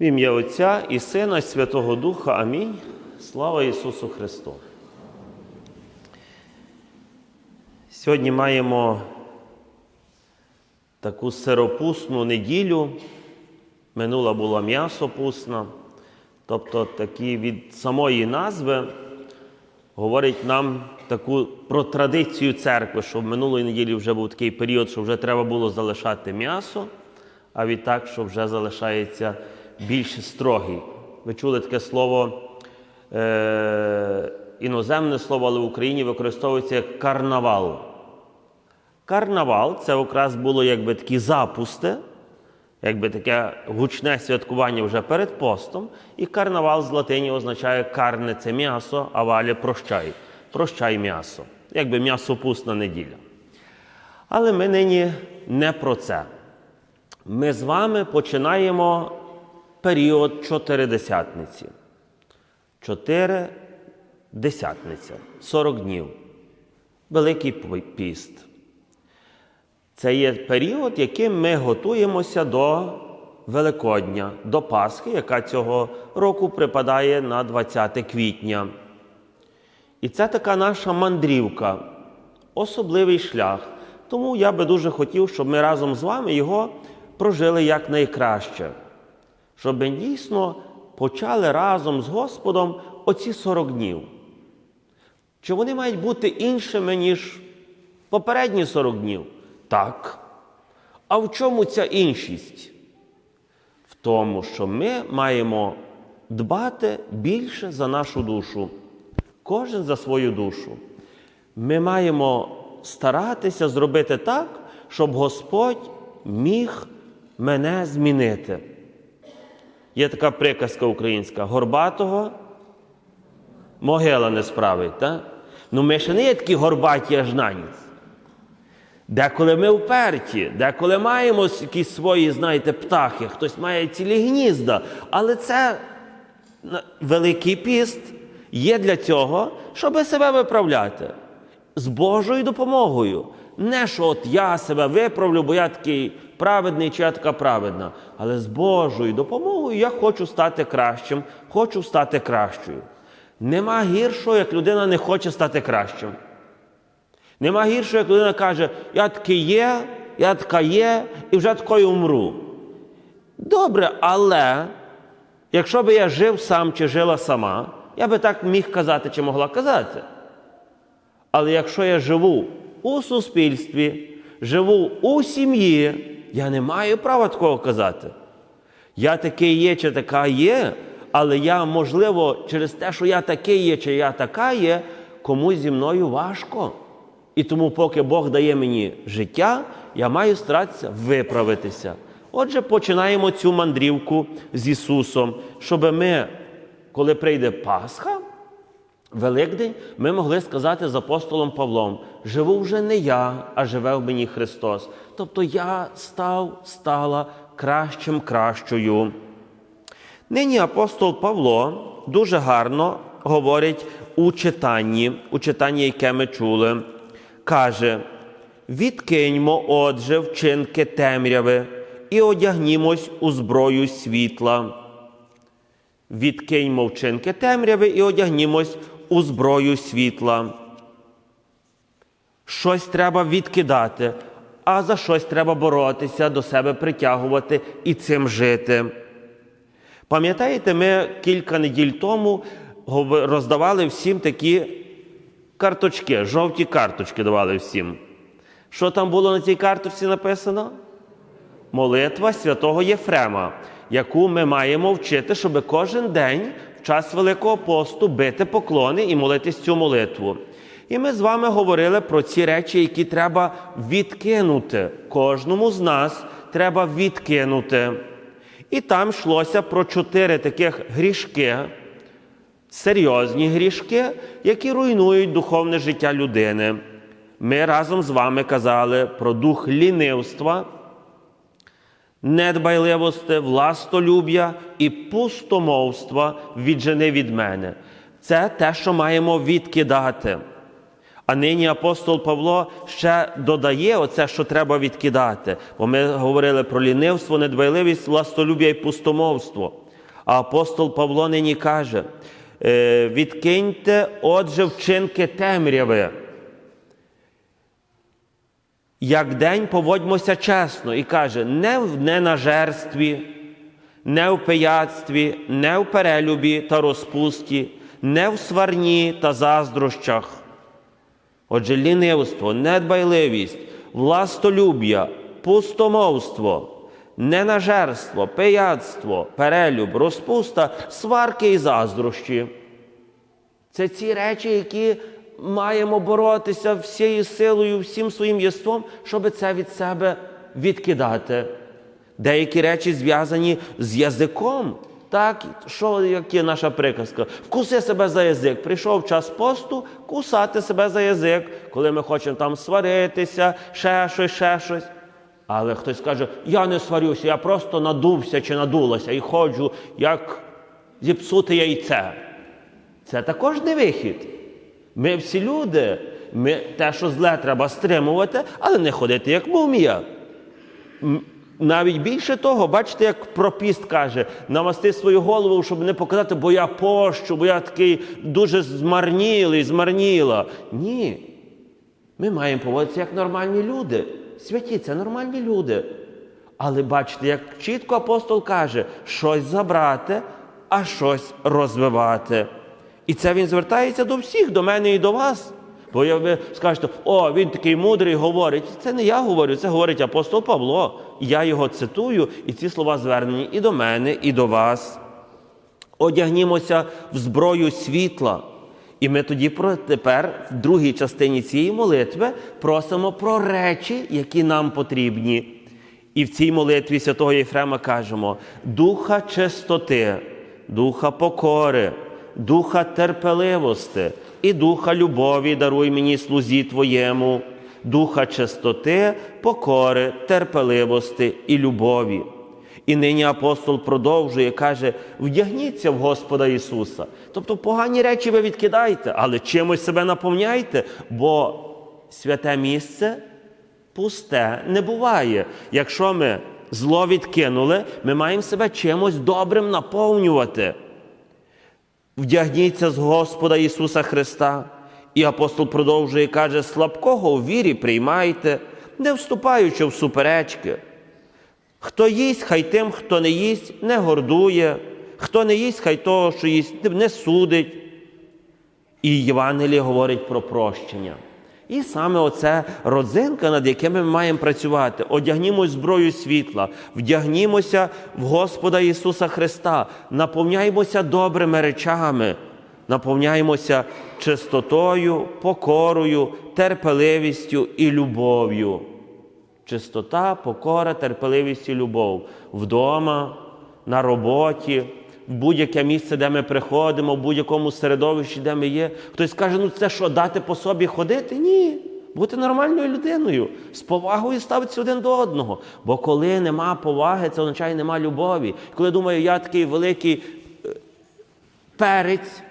В ім'я Отця і Сина, і Святого Духа. Амінь. Слава Ісусу Христу. Сьогодні маємо таку сиропусну неділю. Минула була м'ясопусна. Тобто такі від самої назви говорить нам таку про традицію церкви, що в минулої неділі вже був такий період, що вже треба було залишати м'ясо, а відтак, що вже залишається більш строгий. Ви чули таке слово, е- іноземне слово, але в Україні використовується як карнавал. Карнавал це якраз було якби такі запусти, якби таке гучне святкування вже перед постом. І карнавал з латині означає карне це м'ясо, а валі прощай. Прощай м'ясо. Якби м'ясопусна неділя. Але ми нині не про це. Ми з вами починаємо період чотиридесятниці. Чотири десятниця, 40 днів. Великий піст. Це є період, яким ми готуємося до Великодня, до Пасхи, яка цього року припадає на 20 квітня. І це така наша мандрівка, особливий шлях. Тому я би дуже хотів, щоб ми разом з вами його прожили якнайкраще, щоб ми дійсно почали разом з Господом оці 40 днів. Чи вони мають бути іншими, ніж попередні 40 днів? Так. А в чому ця іншість? В тому, що ми маємо дбати більше за нашу душу, кожен за свою душу. Ми маємо старатися зробити так, щоб Господь міг мене змінити. Є така приказка українська: горбатого могила не справить. Так? Ну ми ще не є такі горбаті аж на ніц. Деколи ми вперті, деколи маємо якісь свої, знаєте, птахи, хтось має цілі гнізда. Але це Великий піст є для цього, щоб себе виправляти з Божою допомогою. Не що от я себе виправлю, бо я такий праведний чи я така праведна. Але з Божою допомогою я хочу стати кращим, хочу стати кращою. Нема гіршого, як людина не хоче стати кращим. Нема гіршого, як людина каже, я такий є, я така є, і вже такою умру. Добре, але якщо би я жив сам чи жила сама, я би так міг казати чи могла казати. Але якщо я живу у суспільстві, живу у сім'ї, я не маю права такого казати. Я такий є, чи така є, але я, можливо, через те, що я такий є, чи я така є, комусь зі мною важко. І тому, поки Бог дає мені життя, я маю старатися виправитися. Отже, починаємо цю мандрівку з Ісусом, щоб ми, коли прийде Пасха, Великдень, ми могли сказати з апостолом Павлом: живу вже не я, а живе в мені Христос. Тобто я став, стала кращим кращою. Нині апостол Павло дуже гарно говорить у читанні, у читанні, яке ми чули каже: відкиньмо, отже, вчинки темряви і одягнімось у зброю світла. Відкиньмо вчинки темряви і одягнімось у зброю світла. Щось треба відкидати, а за щось треба боротися, до себе притягувати і цим жити. Пам'ятаєте, ми кілька неділь тому роздавали всім такі карточки, жовті карточки давали всім. Що там було на цій карточці написано? Молитва святого Єфрема, яку ми маємо вчити, щоб кожен день час Великого посту бити поклони і молитись цю молитву. І ми з вами говорили про ці речі, які треба відкинути. Кожному з нас треба відкинути. І там йшлося про чотири таких грішки серйозні грішки, які руйнують духовне життя людини. Ми разом з вами казали про дух лінивства, недбайливості, властолюб'я і пустомовства віджени від мене. Це те, що маємо відкидати. А нині апостол Павло ще додає оце, що треба відкидати. Бо ми говорили про лінивство, недбайливість, властолюб'я і пустомовство. А апостол Павло нині каже: е, відкиньте, отже, вчинки темряви. Як день поводьмося чесно, і каже, не в ненажерстві, не в пияцтві, не в перелюбі та розпусті, не в сварні та заздрощах. Отже, лінивство, недбайливість, властолюб'я, пустомовство, ненажерство, пияцтво, перелюб, розпуста, сварки і заздрощі. Це ці речі, які маємо боротися всією силою, всім своїм єством, щоб це від себе відкидати. Деякі речі зв'язані з язиком. Так, що як є наша приказка? Вкуси себе за язик. Прийшов час посту, кусати себе за язик, коли ми хочемо там сваритися, ще щось, ще щось. Але хтось каже, я не сварюся, я просто надувся чи надулася і ходжу, як зіпсути яйце. Це також не вихід. Ми всі люди, ми те, що зле треба стримувати, але не ходити як мумія. Навіть більше того, бачите, як пропіст каже, намасти свою голову, щоб не показати, бо я пощу, бо я такий дуже змарнілий, змарніла. Ні. Ми маємо поводитися як нормальні люди. Святі це нормальні люди. Але бачите, як чітко апостол каже, щось забрати, а щось розвивати. І це він звертається до всіх, до мене і до вас. Бо ви скажете, о, він такий мудрий говорить. Це не я говорю, це говорить апостол Павло. Я його цитую, і ці слова звернені і до мене, і до вас. Одягнімося в зброю світла. І ми тоді про тепер, в другій частині цієї молитви, просимо про речі, які нам потрібні. І в цій молитві святого Єфрема кажемо: духа чистоти, духа покори, духа терпеливости і духа любові даруй мені слузі Твоєму, духа чистоти, покори, терпеливости і любові. І нині апостол продовжує, каже: вдягніться в Господа Ісуса. Тобто погані речі ви відкидайте, але чимось себе наповняйте, бо святе місце пусте не буває. Якщо ми зло відкинули, ми маємо себе чимось добрим наповнювати. Вдягніться з Господа Ісуса Христа. І апостол продовжує каже: слабкого у вірі приймайте, не вступаючи в суперечки. Хто їсть, хай тим, хто не їсть, не гордує, хто не їсть, хай того, що їсть, не судить. І Євангеліє говорить про прощення. І саме оце родзинка, над якими ми маємо працювати. Одягнімось зброю світла, вдягнімося в Господа Ісуса Христа, наповняймося добрими речами, наповняймося чистотою, покорою, терпеливістю і любов'ю. Чистота, покора, терпеливість і любов вдома, на роботі, в будь-яке місце, де ми приходимо, в будь-якому середовищі, де ми є. Хтось каже, ну це що, дати по собі ходити? Ні. Бути нормальною людиною, з повагою ставитися один до одного. Бо коли нема поваги, це означає нема любові. Коли думаю, я такий великий е, перець,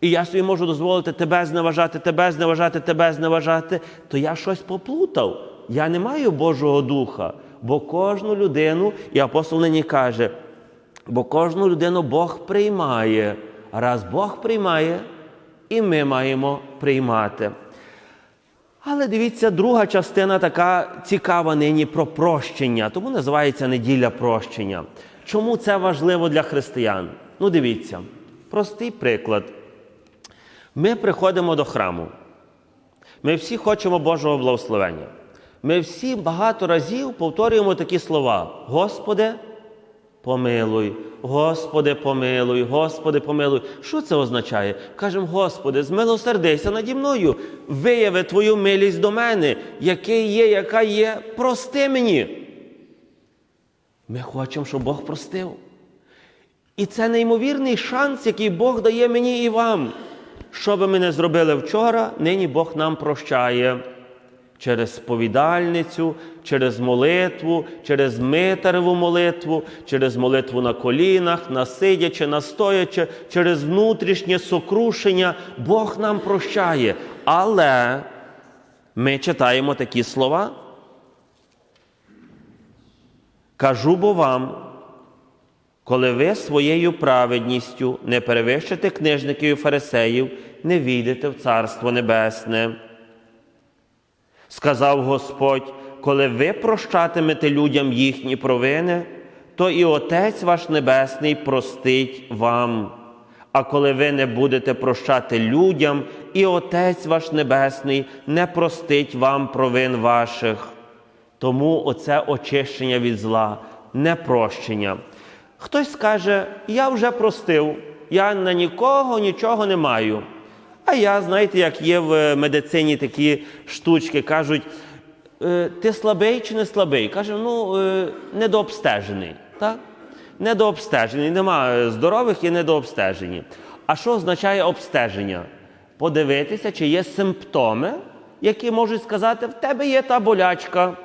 і я собі можу дозволити тебе зневажати, тебе зневажати, тебе зневажати, то я щось поплутав. Я не маю Божого Духа, бо кожну людину, і апостол нині каже, бо кожну людину Бог приймає. А раз Бог приймає, і ми маємо приймати. Але дивіться, друга частина така цікава нині про прощення, тому називається неділя прощення. Чому це важливо для християн? Ну, дивіться, простий приклад. Ми приходимо до храму. Ми всі хочемо Божого благословення. Ми всі багато разів повторюємо такі слова: Господи, помилуй, Господи, помилуй, Господи, помилуй. Що це означає? Кажемо, Господи, змилосердися наді мною, вияви Твою милість до мене, який є, яка є, прости мені. Ми хочемо, щоб Бог простив. І це неймовірний шанс, який Бог дає мені і вам. Що би ми не зробили вчора, нині Бог нам прощає через сповідальницю, через молитву, через митареву молитву, через молитву на колінах, на сидячи, на стоячи, через внутрішнє сокрушення. Бог нам прощає. Але ми читаємо такі слова. Кажу бо вам, коли ви своєю праведністю не перевищите книжників і фарисеїв, не війдете в Царство Небесне. Сказав Господь, коли ви прощатимете людям їхні провини, то і Отець ваш Небесний простить вам. А коли ви не будете прощати людям, і Отець ваш Небесний не простить вам провин ваших. Тому оце очищення від зла, непрощення. Хтось скаже, я вже простив, я на нікого нічого не маю. А я, знаєте, як є в медицині такі штучки, кажуть, «Е, ти слабий чи не слабий? Каже, ну, е, недообстежений. Так? Недообстежений. Нема е, здорових і недообстежені. А що означає обстеження? Подивитися, чи є симптоми, які можуть сказати, в тебе є та болячка.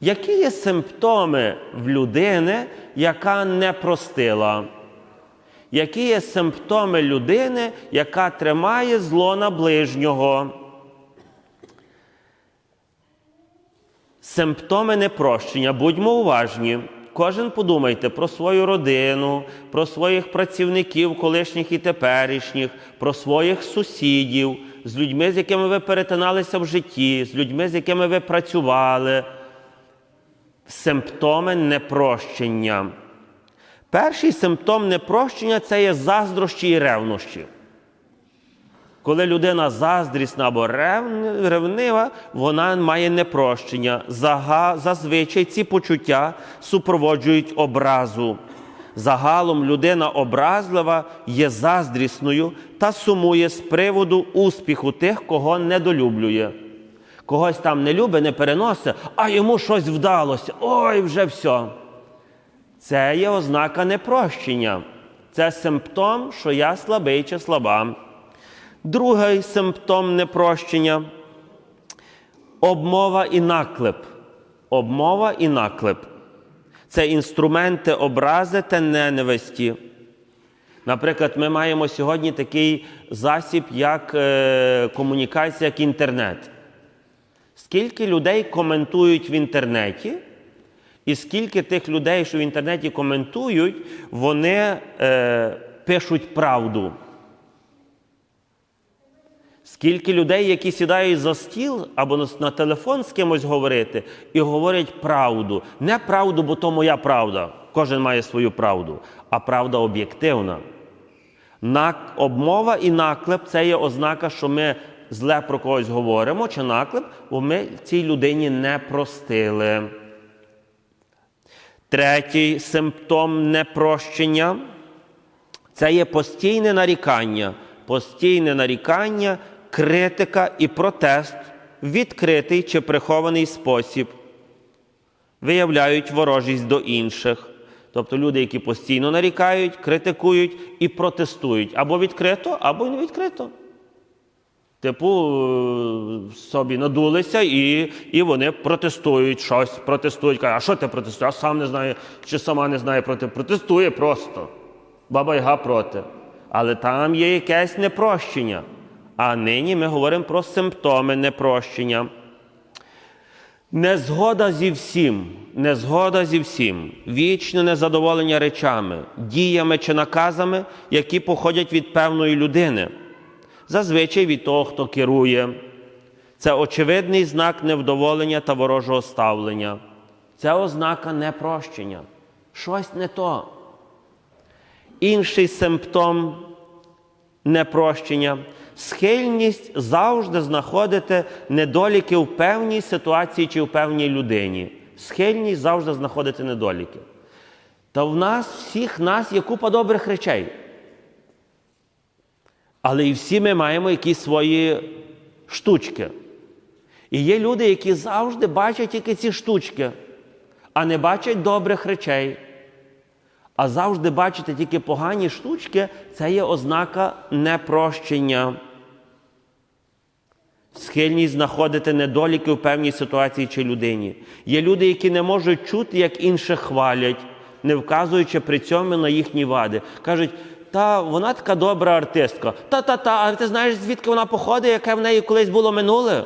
Які є симптоми в людини, яка не простила? Які є симптоми людини, яка тримає зло на ближнього? Симптоми непрощення. Будьмо уважні. Кожен подумайте про свою родину, про своїх працівників, колишніх і теперішніх, про своїх сусідів, з людьми, з якими ви перетиналися в житті, з людьми, з якими ви працювали. Симптоми непрощення. Перший симптом непрощення це є заздрощі і ревнощі. Коли людина заздрісна або ревнива, вона має непрощення. Зазвичай ці почуття супроводжують образу. Загалом людина образлива є заздрісною та сумує з приводу успіху тих, кого недолюблює. Когось там не любить, не переносить, а йому щось вдалося. Ой, вже все. Це є ознака непрощення. Це симптом, що я слабий чи слаба. Другий симптом непрощення обмова і наклеп. Обмова і наклеп. Це інструменти образи та ненависті. Наприклад, ми маємо сьогодні такий засіб, як е, комунікація, як інтернет. Скільки людей коментують в інтернеті, і скільки тих людей, що в інтернеті коментують, вони е, пишуть правду. Скільки людей, які сідають за стіл або на, телефон з кимось говорити і говорять правду. Не правду, бо то моя правда. Кожен має свою правду, а правда об'єктивна. Обмова і наклеп це є ознака, що ми зле про когось говоримо, чи наклеп, бо ми цій людині не простили. Третій симптом непрощення це є постійне нарікання, постійне нарікання, критика і протест, в відкритий чи прихований спосіб, виявляють ворожість до інших. Тобто люди, які постійно нарікають, критикують і протестують або відкрито, або не відкрито. Типу, е, собі надулися і, і вони протестують щось, протестують. Кажуть, а що ти протестуєш? А сам не знаю, чи сама не знає проти. Протестує просто. Баба Яга проти. Але там є якесь непрощення. А нині ми говоримо про симптоми непрощення. Незгода зі всім, незгода зі всім, вічне незадоволення речами, діями чи наказами, які походять від певної людини, зазвичай від того, хто керує. Це очевидний знак невдоволення та ворожого ставлення. Це ознака непрощення. Щось не то. Інший симптом непрощення схильність завжди знаходити недоліки в певній ситуації чи в певній людині. Схильність завжди знаходити недоліки. Та в нас, всіх нас є купа добрих речей. Але і всі ми маємо якісь свої штучки. І є люди, які завжди бачать тільки ці штучки, а не бачать добрих речей. А завжди бачити тільки погані штучки це є ознака непрощення. Схильність знаходити недоліки в певній ситуації чи людині. Є люди, які не можуть чути, як інших хвалять, не вказуючи при цьому на їхні вади. Кажуть, та вона така добра артистка. Та-та-та, а ти знаєш, звідки вона походить, яке в неї колись було минуле?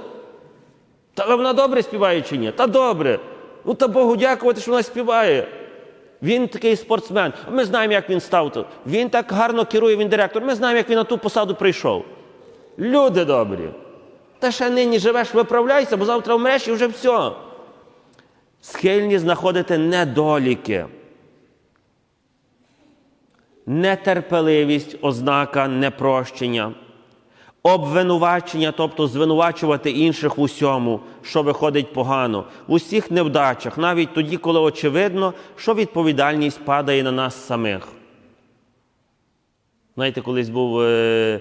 Та але вона добре співає чи ні? Та добре. Ну та Богу дякувати, що вона співає. Він такий спортсмен. Ми знаємо, як він став тут. Він так гарно керує, він директор. Ми знаємо, як він на ту посаду прийшов. Люди добрі. Та ще нині живеш, виправляйся, бо завтра вмреш і вже все. Схильні знаходити недоліки. Нетерпеливість, ознака непрощення, обвинувачення, тобто звинувачувати інших в усьому, що виходить погано, в усіх невдачах, навіть тоді, коли очевидно, що відповідальність падає на нас самих. Знаєте, колись був. Е...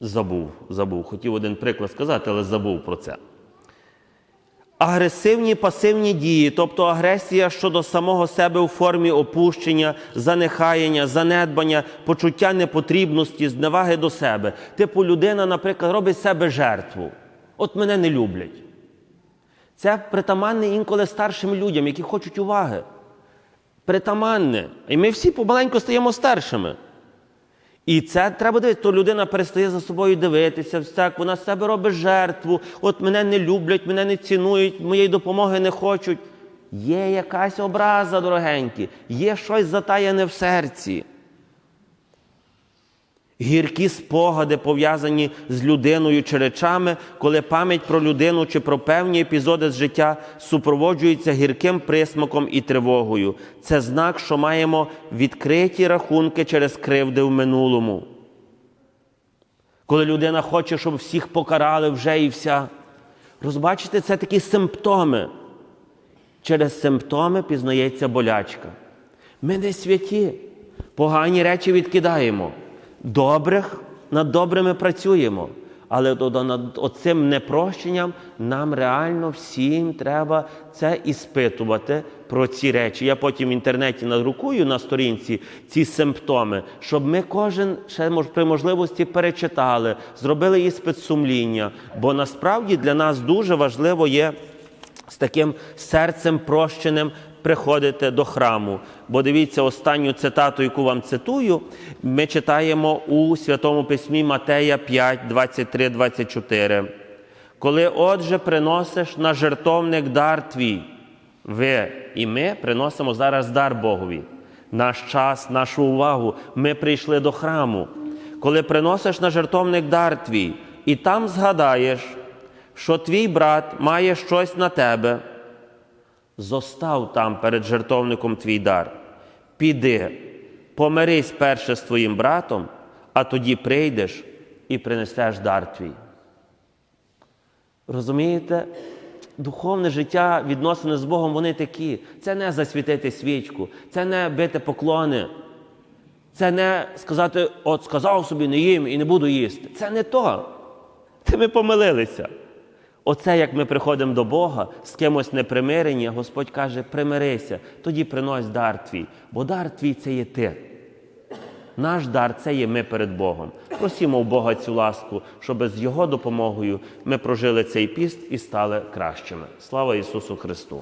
Забув, забув. Хотів один приклад сказати, але забув про це. Агресивні пасивні дії, тобто агресія щодо самого себе у формі опущення, занехаяння, занедбання, почуття непотрібності, зневаги до себе. Типу людина, наприклад, робить себе жертву. От мене не люблять. Це притаманне інколи старшим людям, які хочуть уваги. Притаманне. І ми всі помаленьку стаємо старшими. І це треба дивитися, то людина перестає за собою дивитися, всяк, вона з себе робить жертву, от мене не люблять, мене не цінують, моєї допомоги не хочуть. Є якась образа, дорогенькі, є щось затаяне в серці. Гіркі спогади, пов'язані з людиною чи речами, коли пам'ять про людину чи про певні епізоди з життя супроводжується гірким присмаком і тривогою. Це знак, що маємо відкриті рахунки через кривди в минулому. Коли людина хоче, щоб всіх покарали вже і вся. Розбачите, це такі симптоми. Через симптоми пізнається болячка. Ми не святі, погані речі відкидаємо. Добрих над добрими працюємо. Але над оцим непрощенням нам реально всім треба це іспитувати про ці речі. Я потім в інтернеті надрукую на сторінці ці симптоми, щоб ми кожен ще при можливості перечитали, зробили іспит сумління. Бо насправді для нас дуже важливо є з таким серцем прощеним приходити до храму. Бо дивіться, останню цитату, яку вам цитую, ми читаємо у Святому Письмі Матея 5, 23, 24. Коли, отже, приносиш на жертовник дар твій, ви і ми приносимо зараз дар Богові. Наш час, нашу увагу, ми прийшли до храму. Коли приносиш на жертовник дар твій, і там згадаєш, що твій брат має щось на тебе, зостав там перед жертовником твій дар. Піди, помирись перше з твоїм братом, а тоді прийдеш і принесеш дар твій. Розумієте? Духовне життя, відносини з Богом, вони такі. Це не засвітити свічку, це не бити поклони, це не сказати, от сказав собі, не їм і не буду їсти. Це не то. Це ми помилилися. Оце як ми приходимо до Бога з кимось непримирення, Господь каже, примирися, тоді принось дар твій, бо дар твій це є ти. Наш дар це є ми перед Богом. Просімо у Бога цю ласку, щоб з Його допомогою ми прожили цей піст і стали кращими. Слава Ісусу Христу!